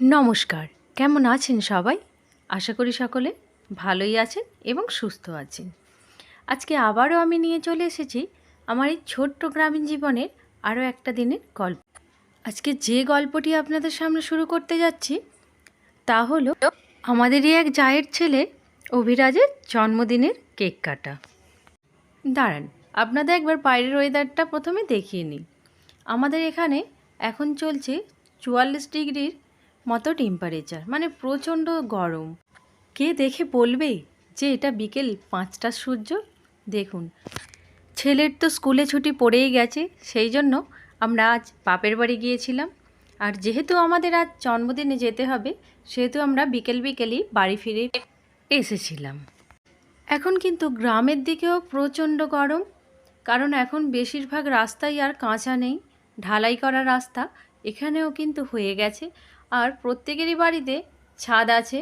নমস্কার। কেমন আছেন সবাই? আশা করি সকলে ভালোই আছেন এবং সুস্থ আছেন। আজকে আবারও আমি নিয়ে চলে এসেছি আমার এই ছোট্ট গ্রামীণ জীবনের আরও একটা দিনের গল্প। আজকে যে গল্পটি আপনাদের সামনে শুরু করতে যাচ্ছি, তা হলো আমাদেরই এক জায়ের ছেলে অভিরাজের জন্মদিনের কেক কাটা। দাঁড়ান, আপনাদের একবার বাইরের ওয়েদারটা প্রথমে দেখিয়ে নিই। আমাদের এখানে এখন চলছে চুয়াল্লিশ ডিগ্রির মতো টেম্পারেচার মানে প্রচণ্ড গরম। কে দেখে বলবে যে এটা বিকেল পাঁচটার সূর্য? দেখুন, ছেলের তো স্কুলে ছুটি পড়েই গেছে, সেই জন্য আমরা আজ বাপের বাড়ি গিয়েছিলাম। আর যেহেতু আমাদের আজ জন্মদিনে যেতে হবে, সেহেতু আমরা বিকেল বিকেলই বাড়ি ফিরে এসেছিলাম। এখন কিন্তু গ্রামের দিকেও প্রচণ্ড গরম, কারণ এখন বেশিরভাগ রাস্তাই আর কাঁচা নেই। ঢালাই করা রাস্তা এখানেও কিন্তু হয়ে গেছে। আর প্রত্যেকেরই বাড়িতে ছাদ আছে।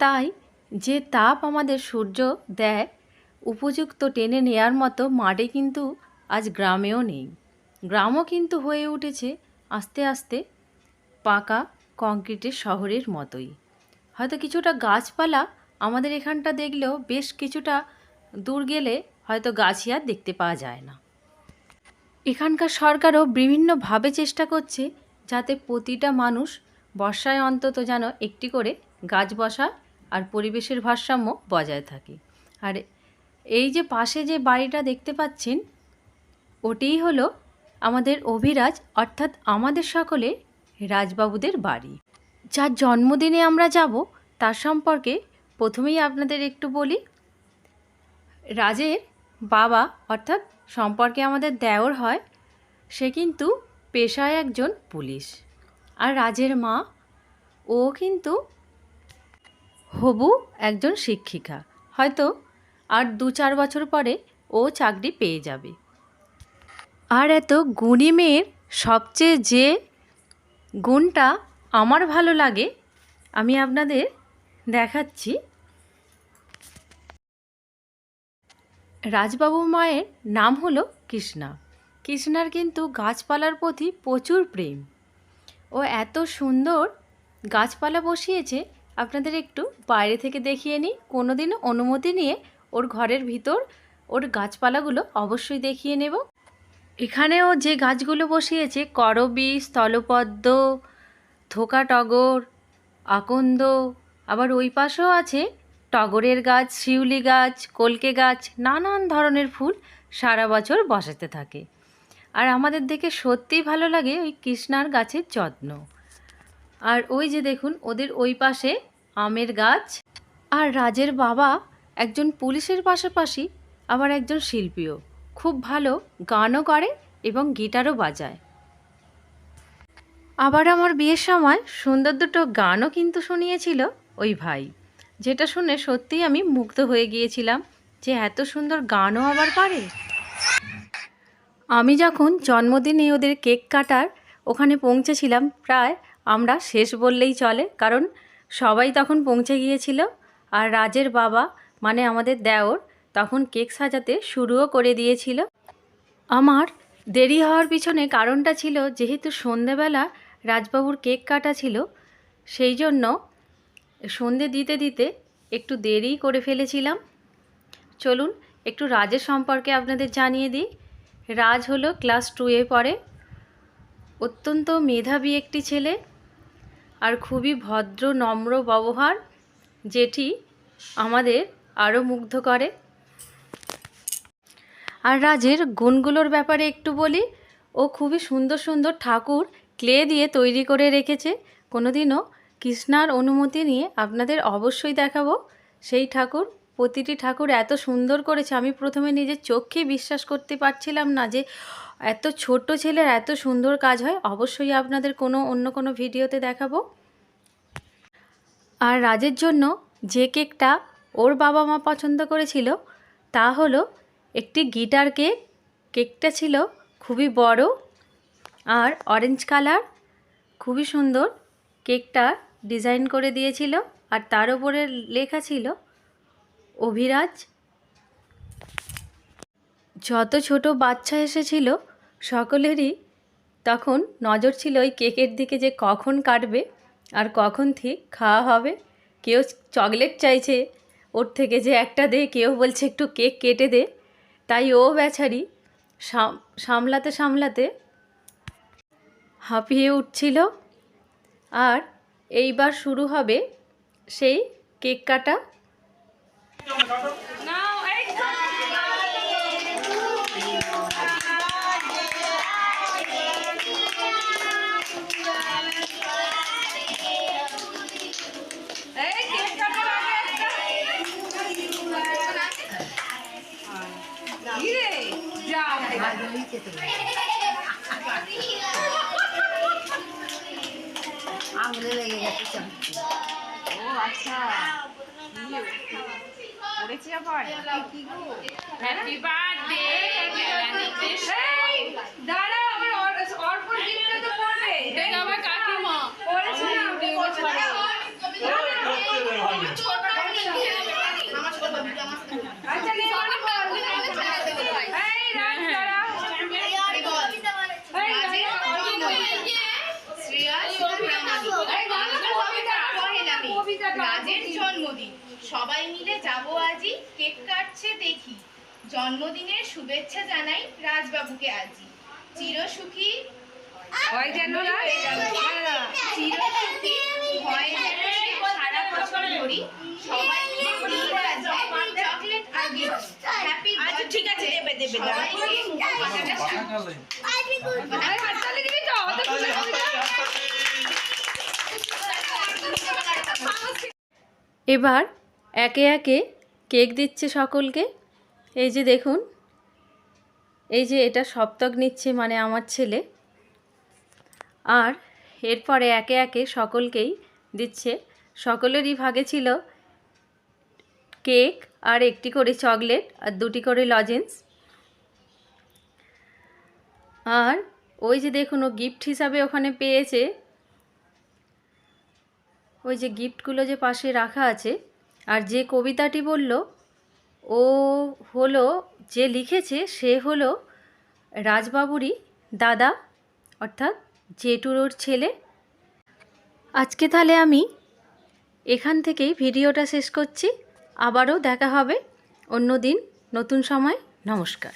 তাই যে তাপ আমাদের সূর্য দেয়, উপযুক্ত টেনে নেয়ার মতো মাটি কিন্তু আজ গ্রামেও নেই। গ্রামও কিন্তু হয়ে উঠেছে আস্তে আস্তে পাকা কংক্রিটের শহরের মতোই। হয়তো কিছুটা গাছপালা আমাদের এখানটা দেখলেও বেশ কিছুটা দূর গেলে হয়তো গাছই আর দেখতে পাওয়া যায় না। এখানকার সরকারও বিভিন্নভাবে চেষ্টা করছে যাতে প্রতিটা মানুষ বর্ষায় অন্তত যেন একটি করে গাছ বসা আর পরিবেশের ভারসাম্য বজায় থাকে। আর এই যে পাশে যে বাড়িটা দেখতে পাচ্ছেন, ওটিই হলো আমাদের অভিরাজ, অর্থাৎ আমাদের সকলে রাজবাবুদের বাড়ি। যার জন্মদিনে আমরা যাব, তার সম্পর্কে প্রথমেই আপনাদের একটু বলি। রাজের বাবা, অর্থাৎ সম্পর্কে আমাদের দেওর হয়, সে কিন্তু পেশায় একজন পুলিশ। আর রাজের মা, ও কিন্তু হবু একজন শিক্ষিকা। হয়তো আর দু চার বছর পরে ও চাকরি পেয়ে যাবে। আর এত গুণী মেয়ের সবচেয়ে যে গুণটা আমার ভালো লাগে, আমি আপনাদের দেখাচ্ছি। রাজবাবু মায়ের নাম হলো কৃষ্ণা। কৃষ্ণার কিন্তু গাছপালার প্রতি প্রচুর প্রেম। ও এত সুন্দর গাছপালা বসিয়েছে, আপনাদের একটু বাইরে থেকে দেখিয়ে নিই। কোনো দিন অনুমতি নিয়ে ওর ঘরের ভিতর ওর গাছপালাগুলো অবশ্যই দেখিয়ে নেব। এখানেও যে গাছগুলো বসিয়েছে, করবি, স্থলপদ্ম থোকা টগর, আকন্দ, আবার ওই পাশেও আছে টগরের গাছ, শিউলি গাছ, কলকে গাছ, নানান ধরনের ফুল সারা বছর বসাতে থাকে। আর আমাদের দেখে সত্যিই ভালো লাগে ওই কৃষ্ণার গাছের যত্ন। আর ওই যে দেখুন, ওদের ওই পাশে আমের গাছ। আর রাজের বাবা একজন পুলিশের পাশাপাশি আবার একজন শিল্পীও। খুব ভালো গানও করে এবং গিটারও বাজায়। আবার আমার বিয়ের সময় সুন্দর দুটো গানও কিন্তু শুনিয়েছিল ওই ভাই। যেটা শুনে সত্যিই আমি মুগ্ধ হয়ে গিয়েছিলাম যে এত সুন্দর গানও আবার পারে। আমি যখন জন্মদিনে ওদের কেক কাটার ওখানে পৌঁছেছিলাম, প্রায় আমরা শেষ বললেই চলে, কারণ সবাই তখন পৌঁছে গিয়েছিল আর রাজের বাবা মানে আমাদের দেওর, তখন কেক সাজাতে শুরুও করে দিয়েছিল। আমার দেরি হওয়ার পিছনে কারণটা ছিল যেহেতু সন্ধেবেলা রাজবাবুর কেক কাটা ছিল, সেই জন্য সন্ধে দিতে দিতে একটু দেরি করে ফেলেছিলাম। চলুন, একটু রাজের সম্পর্কে আপনাদের জানিয়ে দিই। রাজ হলো ক্লাস টুয়ে পড়ে। অত্যন্ত মেধাবী একটি ছেলে আর খুবই ভদ্র, নম্র ব্যবহার, যেটি আমাদের আরও মুগ্ধ করে। আর রাজের গুণগুলোর ব্যাপারে একটু বলি, ও খুবই সুন্দর সুন্দর ঠাকুর ক্লে দিয়ে তৈরি করে রেখেছে। কোনোদিনও কৃষ্ণার অনুমতি নিয়ে আপনাদের অবশ্যই দেখাবো সেই ঠাকুর। প্রতিটি ঠাকুর এত সুন্দর করেছে। আমি প্রথমে নিজের চোখেই বিশ্বাস করতে পারছিলাম না যে এত ছোট ছেলের এত সুন্দর কাজ হয়। অবশ্যই আপনাদের কোনো অন্য কোনো ভিডিওতে দেখাবো। আর রাজের জন্য যে কেকটা ওর বাবা মা পছন্দ করেছিল, তা হলো একটি গিটার কেক। কেকটা ছিল খুবই বড় আর অরেঞ্জ কালার, খুবই সুন্দর। কেকটা ডিজাইন করে দিয়েছিল আর তার উপরে লেখা ছিল অভিরাজ? যত ছোট বাচ্চা এসেছিল সকলেরই তখন নজর ছিল ওই কেকের দিকে যে কখন কাটবে আর কখন ঠিক খাওয়া হবে। কেউ চকলেট চাইছে ওর থেকে যে একটা দে, কেউ বলছে একটু কেক কেটে দে। তাই ও বেচারি সাম- সামলাতে সামলাতে হাঁপিয়ে উঠছিল। আর এইবার শুরু হবে সেই কেক কাটা আঙুলে লেগে গেছে ও আচ্ছা পড়েছে আবার কি গো হ্যাপি বার্থডে দাঁড়া আমার অর- অর্পণ গিফটটা তো পড়বে দেখ আমার কাকিমা পড়েছে আচ্ছা নে বল এই রাজ দাঁড়া এই রাজের জন্মদিন সবাই মিলে যাব আজি কেক কাটছে দেখি জন্মদিনের শুভেচ্ছা জানাই রাজবাবুকে আজি চিরসুখী হয় যেন চিরসুখী হয় যেন সারা বছর ধরি সবাই চকলেট হ্যাপি আচ্ছা ঠিক আছে দেবে দেবে হাততালি দিবি তো অত খুশি হবি না? এবার একে একে কেক দিচ্ছে সকলকে। এই যে দেখুন, এই যে এটা সপ্তক নিচ্ছে মানে আমার ছেলে। আর এরপরে একে একে সকলকেই দিচ্ছে। সকলেরই ভাগে ছিল কেক আর একটি করে চকলেট আর দুটি করে লজেন্স। আর ওই যে দেখুন, ও গিফট হিসাবে ওখানে পেয়েছে। ওই যে গিফটগুলো যে পাশে রাখা আছে আর যে কবিতাটি বলল, ও হলো যে লিখেছে সে হলো রাজবাবুরই দাদা, অর্থাৎ জেঠুরোর ছেলে। আজকে তাহলে আমি এখান থেকেই ভিডিওটা শেষ করছি। আবারও দেখা হবে অন্য দিন, নতুন সময়। নমস্কার।